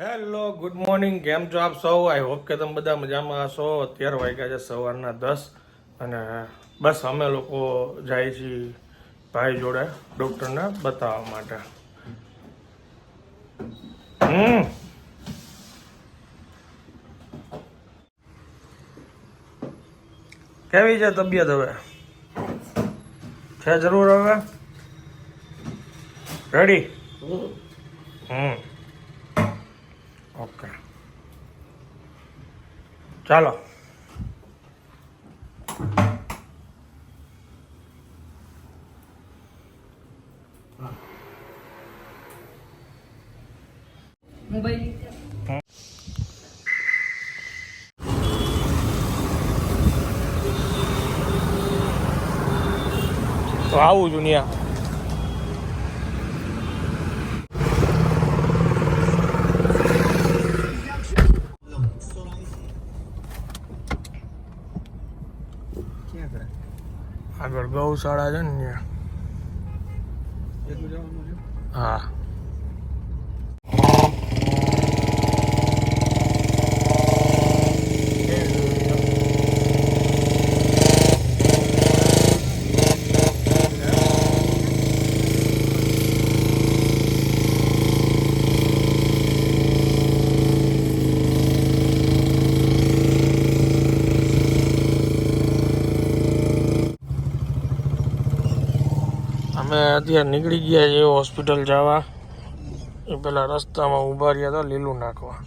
Hello good morning કેમ છો આપ સૌ? આઈ હોપ કે તમે બધા મજામાં હશો. અત્યાર વાગ્યા છે સવારના દસ અને બસ અમે લોકો જાય છીએ ભાઈ જોડે ડૉક્ટરને બતાવવા માટે. હમ. કેવી છે તબિયત હવે? છે જરૂર હવે? રેડી હમ. ઓકે ચાલો મોબાઈલ તો આવું દુનિયા આગળ ગૌશાળા છે ને ત્યાં. હા. અત્યારે નીકળી ગયા છે હોસ્પિટલ જવા. એ પેલા રસ્તામાં ઊભા રહ્યા હતા લીલું નાખવા.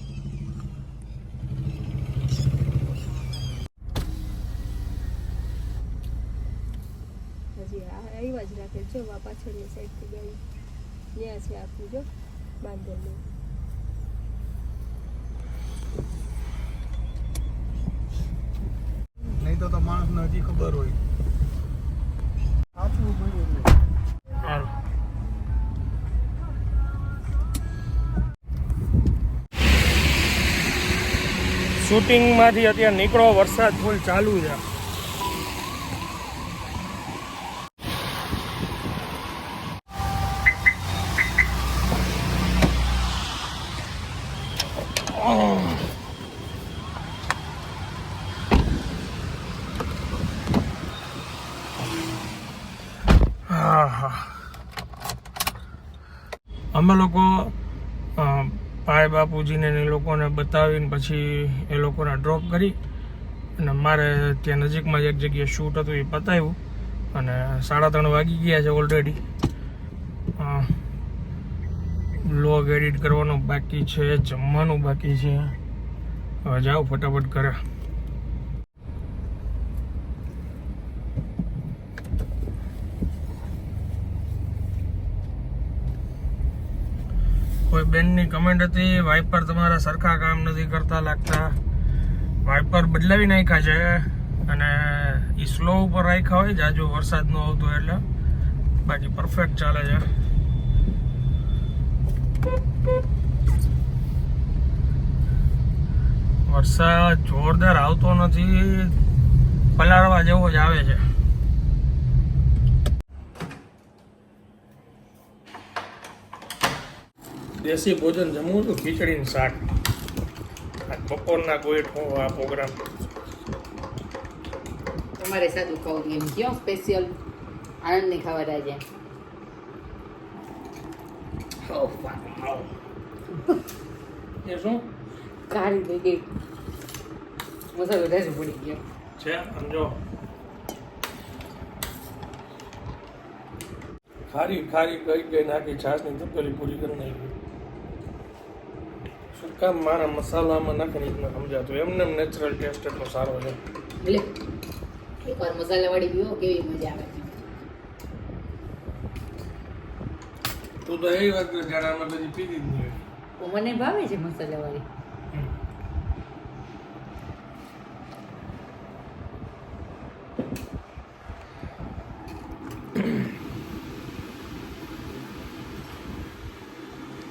આવ્યા જ રાખે જો આ પાછળની સાઈડથી ગાડી ત્યાં છે આપણું જો બાંધેલું. નહીં તો તો માણસને હજી ખબર હોય. આપવું હાલો. શૂટિંગમાંથી અત્યારે નીકળો વરસાદ ફૂલ ચાલુ છે હા હા અમે લોકો અ, ભાઈ બાપુજીને એ લોકોને બતાવીને પછી એ લોકોને ડ્રોપ કરી અને મારે ત્યાં નજીકમાં જ એક જગ્યાએ શૂટ હતું, એ પતાવ્યું અને સાડા ત્રણ વાગી ગયા છે ઓલરેડી લોગ એડિટ કરવાનો બાકી છે, જમવાનું બાકી છે. હવે જાઓ ફટાફટ કરે કોઈ બેનની કમેન્ટ હતી વાઇપર તમારા સરખા કામ નથી કરતા લાગતા. વાઇપર બદલાવી નાખ્યા છે અને એ સ્લો ઉપર રાખ્યા હોય, જાજો વરસાદ ન આવતો એટલે. બાકી પરફેક્ટ ચાલે છે. વરસાદ જોરદાર આવતો નથી. પલાળવા જેવો જ આવે છે. દેશી ભોજન જમવું હતું ખીચડીનું શાક. આજ બપોરના ગોઈટ હું આ પ્રોગ્રામ તમારે સાદું ખાવું એમ કયો? સ્પેશિયલ આનંદની ખાવા રાજે એ શું? કાળી થઈ ગઈ મસાલો રહેશે પડી ગયો. છે સમજો ખારી ખારી કઈ કઈ નાખી છાશની તપેલી પૂરી કરી નાખી. કામ મારા મસાલામાં નાખીને જ સમજાતું. એમને નેચરલ ટેસ્ટ એટલો સારો છે. એટલે એકવાર મસાલાવાળી પીવો કેવી મજા આવે. તું તો એવી વાત કરે જ્યારે અમે બધી પીધી જ નહીં તો મને ભાવે છે મસાલા વાળી હમ.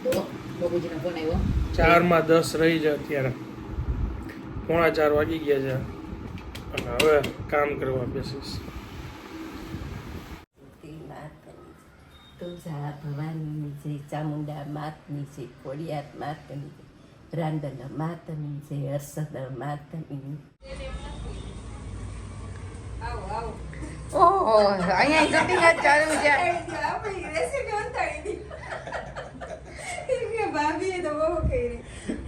તો બાબુજીનો ફોન આવ્યો ચારમાં દસ રહી છે અત્યારે. પોણા ચાર વાગી ગયા છે. અને હવે કામ કરવા બેસીશ. તુલસા ભવાનીની છે ચામુંડા માતની છે કોડિયાત માતની છે રાંદલ માતમી છે હર્ષદ આવો ઓહો અહીંયા શૂટિંગ ચાલુ છે. આપણી રેસીપી અંતાડી દીધી ભાભીએ તો બહુ કરી.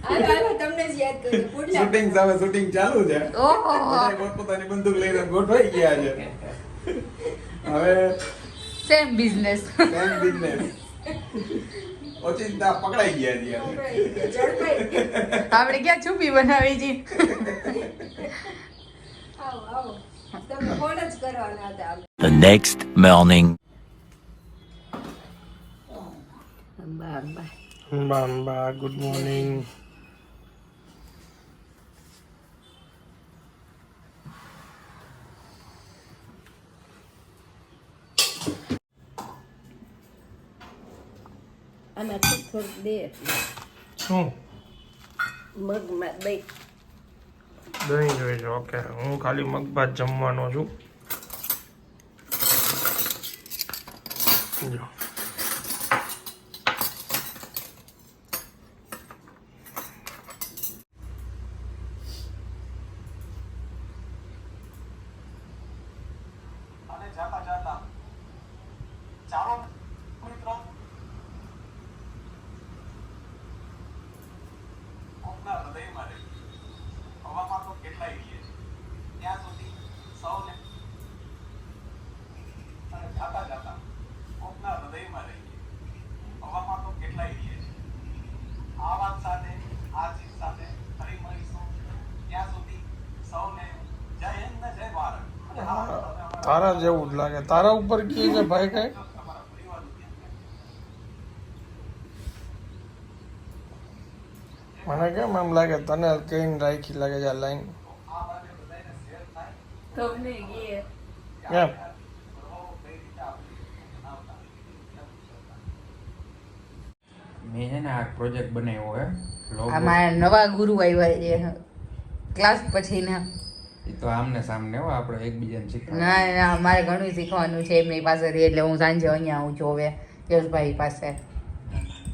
હાલો હાલો તમને જ યાદ કર્યું પુડલા શૂટિંગ સામે શૂટિંગ ચાલુ છે. ઓહો. પોતપોતાની બંદૂક લઈને ગોઠવાઈ ગયા છે. હવે સેમ બિઝનેસ સેમ બિઝનેસ ઓચિંતા પકડાઈ ગયા છે આપણે ક્યાં છુપી બનાવી છે આવો આવો. તમને ફોન જ કરવાના હતા The next morning. Bye Amba Amba Amba good morning આમાં થોડું થોડુંક દે શું મગમાં દઈ દહીં જોઈએ છે ઓકે હું ખાલી મગભાત જમવાનો છું જો અને જાતા જાતા ચાલો મિત્રો કોકના હૃદયમાં રહી હવામાં તો કેટલાય રહીએ છે ત્યાં સુધી સૌને અને જાતા જાતા કોકના હૃદયમાં રહીએ હવામાં તો કેટલાય રહીએ છે આ વાત સાથે આ ચીજ સાથે ફરી મળીશું ત્યાં સુધી સૌને જય હિન્દ ને જય ભારત અને હા તમે અમારા તારા જેવું જ લાગે. તારા ઉપર કી છે ભાઈ કઈ? મને કેમ એમ લાગે તને કઈ રાખી લાગે છે આ લાઈન કેમ? મેં છે ને આ પ્રોજેક્ટ બનાવ્યો હે. નવા ગુરુ આવ્યા છે. ક્લાસ પછીના એ તો આમને સામને હો આપણે એકબીજાને શીખવા ના મારે ઘણું શીખવાનું છે એમની પાસેથી એટલે હું સાંજે અહીંયા આવું છું હવે યશભાઈ પાસે.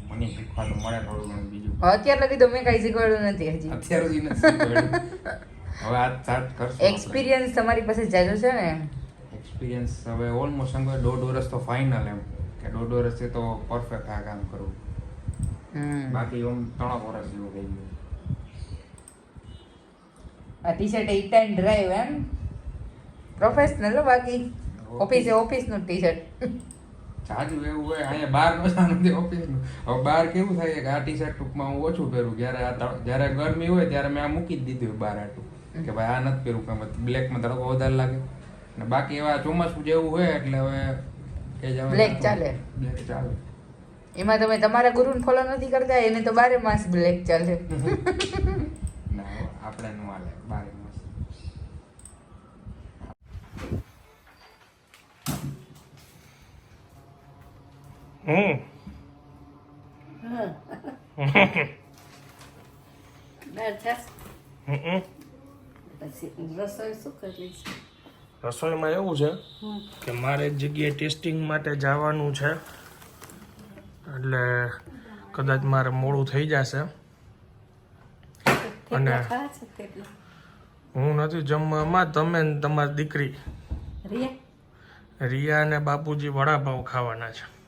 મને શીખવાનું મળે થોડું ઘણું બીજું. અત્યાર લગી તો મેં કઈ શીખવાડ્યું નથી હજી. અત્યાર સુધી નથી હવે આ સ્ટાર્ટ કરશું એક્સપિરિયન્સ તમારી પાસે જાજો છે ને? એક્સપિરિયન્સ હવે ઓલમોસ્ટ અંગે દોઢ વર્ષ તો ફાઇનલ એમ. કે દોઢ વર્ષથી તો પરફેક્ટ આ કામ કરવું. બાકી ઓમ ત્રણ વર્ષ જેવું થઈ ગયું. આ T shirt eat and drive M. Professional બાકી. ઓફિસે ઓફિસનું ટી શર્ટ જાજુ એવું હોય અહીંયા બહાર મજા નથી ઓફિસનું હવે બહાર કેવું થાય કે આ ટી શર્ટ ટૂંકમાં હું ઓછું પહેરું. જ્યારે આ જ્યારે ગરમી હોય ત્યારે મેં આ મૂકી જ દીધું બહાર આટલું કે ભાઈ આ નથી પહેરું કે બ્લેકમાં તડકો વધારે લાગે. ને બાકી એવા ચોમાસું જેવું હોય એટલે હવે કે જ હવે ચાલે. બ્લેક ચાલે. એમાં તમે તમારા ગુરુને ફોલો નથી કરતા એને તો બારે માસ બ્લેક ચાલે. આપણે નું હાલે બારે માસ હમ. રસોઈમાં એવું છે કે મારે એક જગ્યાએ ટેસ્ટિંગ માટે જવાનું છે. એટલે કદાચ મારે મોડું થઈ જશે. અને હું નથી જમવામાં તમે ને તમારી દીકરી. રિયા? અને બાપુજી વડાપાવ ખાવાના છે.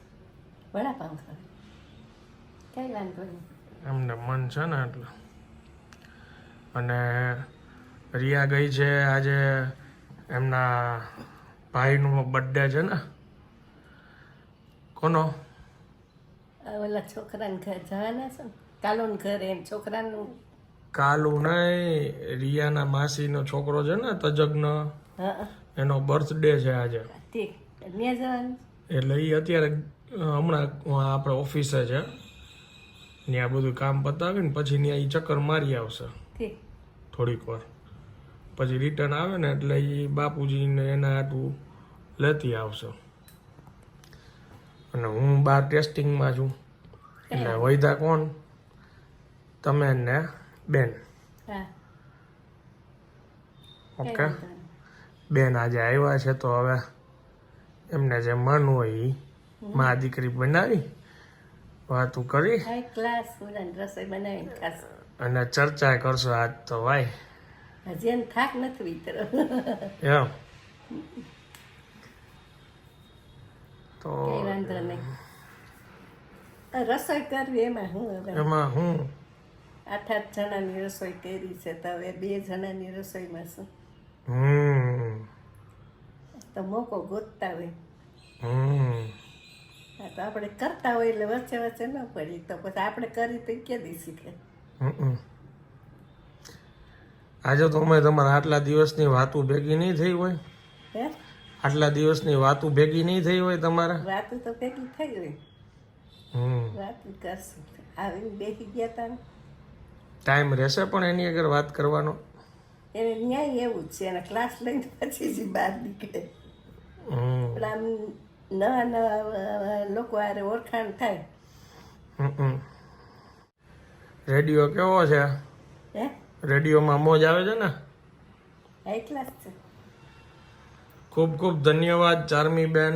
નહીં. એમને મન છે ને એટલે. અને રિયા ગઈ છે આજે એમના ભાઈનો બર્થડે છે ને. કોનો? આ ઓલા છોકરાને ઘર જવાના છે ને? કાલોન ઘરે એમ છોકરાનું કાલુ નહીં રિયાના માસીનો છોકરો છે ને તજજ્ઞ. એનો બર્થડે છે આજે. એટલે એ અત્યારે હમણાં આપણે ઓફિસે છે. ત્યાં બધું કામ પતાવીને પછી ત્યાં એ ચક્કર મારી આવશે. થોડીક વાર. પછી રિટર્ન આવે ને એટલે એ બાપુજીને એના હાટું લેતી આવશે. અને હું બાર ટેસ્ટિંગમાં છું. એટલે વૈધા કોણ? તમે ને બેન. હા. ઓકે. બેન આજે આવ્યા છે તો હવે એમને જે મન હોય એ મા દીકરી બનાવી વાતું કરી. હાઈ ક્લાસ રસોઈ બનાવીને ખાસ. અને ચર્ચા કરશો આજ તો ભાઈ હજી એને થાક નથી વિતરો. એમ. તો વાંધો નહીં. રસોઈ કરવી એમાં હું એમાં હું? આઠ આઠ જણાની રસોઈ કરી છે તો હવે બે જણાની રસોઈમાં શું? હમ. તો મોકો ગોતતા હોય. હમ. હા તો આપણે કરતા હોય એટલે વચ્ચે વચ્ચે ન પડી તો પછી આપણે કરી તો કે દી શીખે. આજે તો અમે તમારા આટલા દિવસની વાતો ભેગી નહીં થઈ હોય. હે? આટલા દિવસની વાતો ભેગી નહીં થઈ હોય તમારા? વાતો તો ભેગી થઈ હોય. હમ. વાતું કરશું. આવીને બેસી ગયા તા ટાઈમ રહેશે પણ એની આગળ વાત કરવાનો? એને ન્યાય એવું જ છે. એના ક્લાસ લઈને પછી જ બહાર નીકળે. પણ આમ નવા નવા લોકો આરે ઓળખાણ થાય. રેડિયો કેવો છે? હે? રેડિયોમાં મોજ આવે છે ને? હાઈ ક્લાસ છે. ખૂબ ખૂબ ધન્યવાદ ચારમી બેન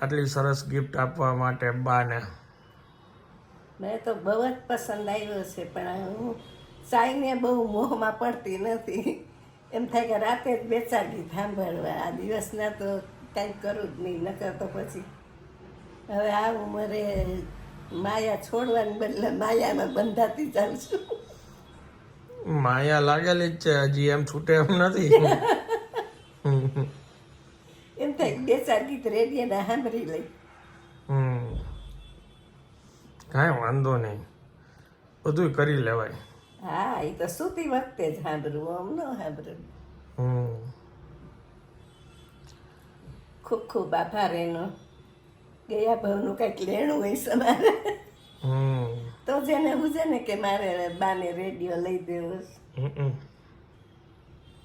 આટલી સરસ ગિફ્ટ આપવા માટે બાને. મને તો બહુ જ પસંદ આવ્યો છે પણ હું ચાઈને બહુ મોહમાં પડતી નથી. એમ થાય કે રાતે જ બેચાડી સાંભળવા. આ દિવસના તો કાંઈ કરું જ નહીં નકર તો પછી હવે આ ઉંમરે માયા છોડવાને બદલે માયામાં બંધાતી જાઉં છું. માયા લાગેલી જ છે હજી એમ છૂટે એમ નથી. એમ થાય બે ચાર ગીત રેડિયોના સાંભળી લઈ. કાંઈ વાંધો નહીં. બધું કરી લેવાય. હા એ તો સુતી વખતે જ સાંભળવું આમ ન સાંભળવું. હમ. ખૂબ ખૂબ આભાર એનો. ગયા ભાવનું કંઈક લેણું હોય સમારે હમ. તો જેને પૂછે ને કે મારે બાને રેડિયો લઈ દેવો છે.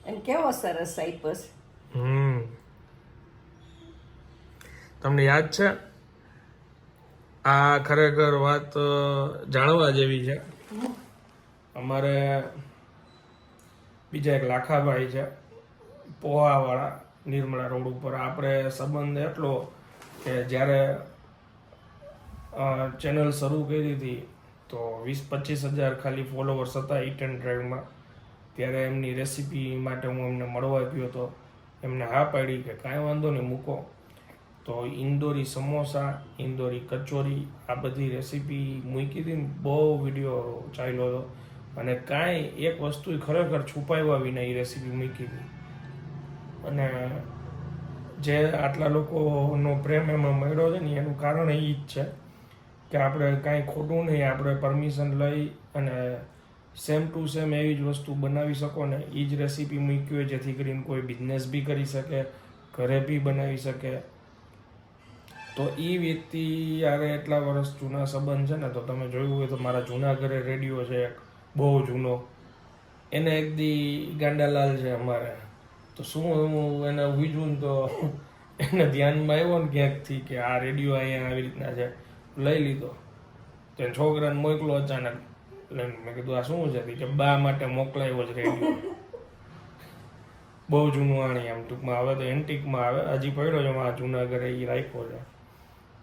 અને કેવો સરસ આપ્યો છે. હમ. તમને યાદ છે? આ ખરેખર વાત જાણવા જેવી છે. અમારે બીજા એક લાખાભાઈ છે, પોહાવાળા નિર્મળા રોડ ઉપર. આપણે સંબંધ એટલો કે જ્યારે ચેનલ શરૂ કરી હતી, તો વીસ પચીસ હજાર ખાલી ફોલોવર્સ હતા ઇટ એન્ડ ડ્રાઈવમાં ત્યારે એમની રેસીપી માટે હું એમને મળવા ગયો હતો એમને હા પાડી કે કાંઈ વાંધો નહીં, મૂકો. તો ઇન્દોરી સમોસા, ઇન્દોરી કચોરી, આ બધી રેસીપી મૂકી હતી બહુ વીડિયો ચાલ્યો હતો. અને કાંઈ એક વસ્તુ ખરેખર છુપાવ્યા વિના એ રેસીપી મૂકી હતી અને જે આટલા લોકોનો પ્રેમ એમાં મળ્યો છે ને એનું કારણ એ જ છે કે આપણે કાંઈ ખોટું નહીં, આપણે પરમિશન લઈ અને સેમ ટુ સેમ એવી જ વસ્તુ બનાવી શકો ને એ જ રેસીપી મૂકી હોય જેથી કરીને કોઈ બિઝનેસ બી કરી શકે, ઘરે બી બનાવી શકે. તો એ વ્યક્તિ યારે એટલા વર્ષ જૂના સંબંધ છે ને, તો તમે જોયું હોય તો મારા જૂના ઘરે રેડિયો છે બહુ જૂનો. એને એક દી ગાંડાલાલ છે અમારે. તો શું હું એને ને તો એને ધ્યાનમાં આવ્યો ને ક્યાંકથી કે આ રેડિયો અહીંયા આવી રીતના છે, લઈ લીધો. તો છોકરાને મોકલો અચાનક. મેં કીધું, આ શું છે? કે બા માટે મોકલાયો જ રેડિયો. બહુ જૂનું આણી આમ ટૂંકમાં. હવે તો એન્ટિકમાં આવે. હજી પડ્યો છે, મારા જૂના ઘરે એ રાખ્યો છે.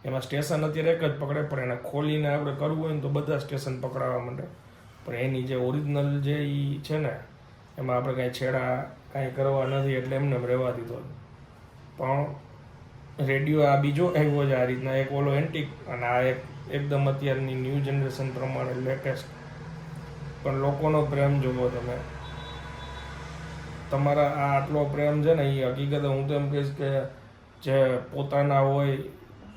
એમાં સ્ટેશન અત્યારે એક જ પકડે, પણ એને ખોલીને આપણે કરવું હોય ને તો બધા સ્ટેશન પકડાવવા માંડે. પણ એની જે ઓરિજિનલ જે એ છે ને, એમાં આપણે કાંઈ છેડા કાંઈ કરવા નથી, એટલે એમને રહેવા દીધો. પણ રેડિયો આ બીજો આવ્યો છે આ રીતના, એક ઓલો એન્ટિક અને આ એક એકદમ અત્યારની ન્યૂ જનરેશન પ્રમાણે લેટેસ્ટ પણ લોકોનો પ્રેમ જોવો તમે. તમારા આ આટલો પ્રેમ છે ને એ હકીકત હું તો એમ કહીશ કે જે પોતાના હોય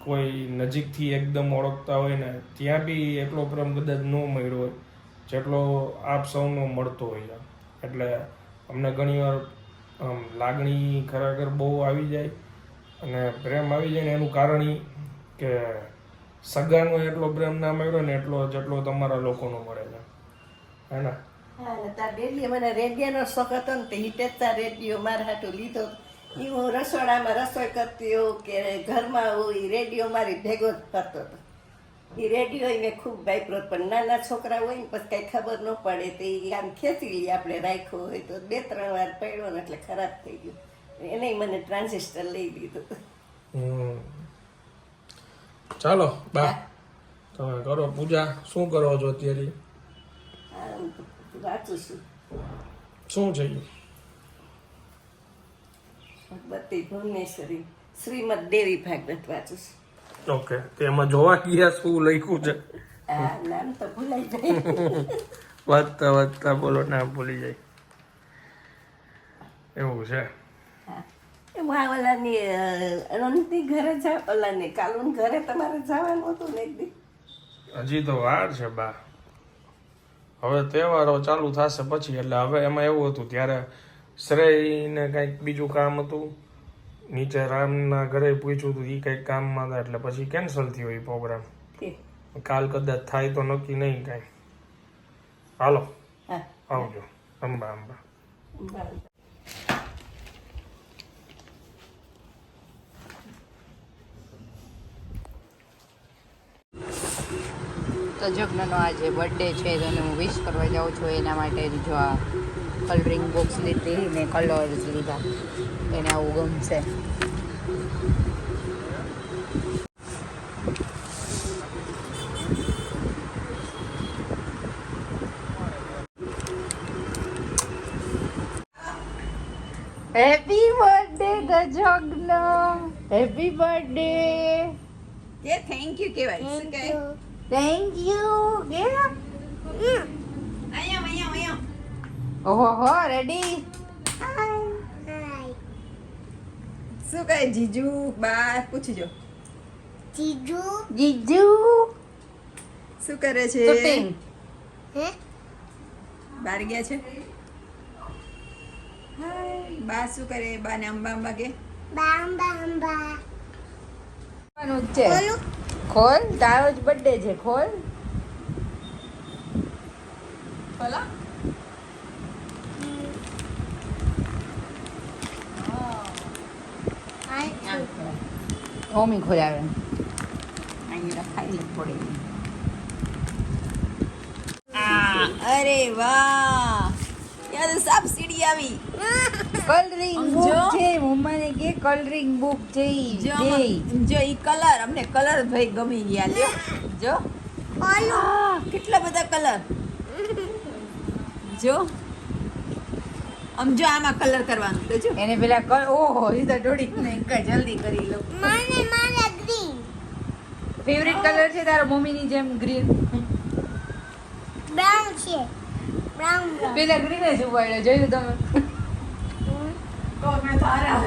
કોઈ નજીકથી એકદમ ઓળખતા હોય ને, ત્યાં બી એટલો પ્રેમ કદાચ ન મળ્યો હોય, જેટલો આપ સૌનો મળતો હોય એટલે અમને ઘણીવાર, આમ, લાગણી ખરેખર બહુ આવી જાય અને પ્રેમ આવી જાય ને એનું કારણ એ કે સગાનો એટલો પ્રેમ ના મળ્યો ને, એટલો જેટલો તમારા લોકોનો મળે છે. હે ને? હા તાર રેડિયો, મને રેડિયોનો શોખ હતો ને, તે હિટેચા રેડિયો મારા હાટું લીધો. એ હું રસોડામાં રસોઈ કરતી હોઉં કે ઘરમાં હોઉં એ રેડિયો મારી ભેગો જ ફરતો હતો. એ રેડિયો મેં ખૂબ વાપરો પણ નાના છોકરા હોય ને પછી કાંઈ ખબર ન પડે તો એ આમ ખેંચી લઈએ આપણે રાખ્યો હોય તો બે ત્રણ વાર પડ્યો ને એટલે ખરાબ થઈ ગયું. એને મને ટ્રાન્ઝિસ્ટર લઈ દીધું. ચાલો બા. તમે કરો પૂજા. શું કરો છો અત્યારે? વાંચું છું. શું છે? ભગવતી ભુવનેશ્વરી શ્રીમદ દેવી ભાગવત વાંચું છું. ઓકે તેમાં જોવા ગયા શું લખ્યું છે? આ નામ તો ભૂલાઈ જાય. વધતા વધતા બોલો નામ ભૂલી જાય. એવું છે. એમ આ ઓલાની અનંતની ઘરે જા ઓલાની કાલુન ઘરે તમારે જવાનું હતું ને એક દી? હજી તો વાર છે બા. હવે તહેવારો ચાલુ થશે પછી એટલે હવે એમાં એવું હતું ત્યારે શ્રેયને કંઈક બીજું કામ હતું. નીચે રામના ઘરે પૂછ્યું હતું એ કંઈક કામમાં હતા એટલે પછી કેન્સલ થયો એ પ્રોગ્રામ કાલ કદાચ થાય તો નક્કી નહીં કાંઈ. હાલો આવજો. અંબા અંબા. તો જગ્નનો આજે બર્થડે છે તો એને હું વિશ કરવા જાઉં છું એના માટે જો આ કલરિંગ બોક્સ લીધી ને કલર્સ લીધા એને આવું ગમશે હેપી બર્થડે ગજોગ્ન હેપી બર્થડે કે થેન્ક યુ કહેવાય શું કહે થેન્ક યુ કે ઓહો રેડી શું કહે જીજુ? બા પૂછજો જીજુ? શું કરે છે? શૂટિંગ. બહાર ગયા છે? હાય બા શું કરે? બા ને અંબા અંબા કે છે. ખોલ? તારો જ બર્થડે છે ખોલ. બોલો મમ્મી ખોલાવે અહીં રખાઈ થોડી અરે વાહ યાર સાપ સીડી આવી કલરિંગ બુક. છે મમ્માને કે કલરિંગ બુક છે. જો જો ઈ કલર અમને કલર ભાઈ ગમી ગયા લ્યો જો આ, કેટલા બધા કલર જો આમ જો આમાં કલર કરવાનું તો જો. એને પેલા કર ઓહો એ તો થોડી ને કર જલ્દી કરી લો. ફેવરિટ કલર છે તારા મમ્મીની જેમ ગ્રીન બ્રાઉન છે. બ્રાઉન પેલા ગ્રીન જ ઉપાડ્યો જોયું તમે? તો મેં તારા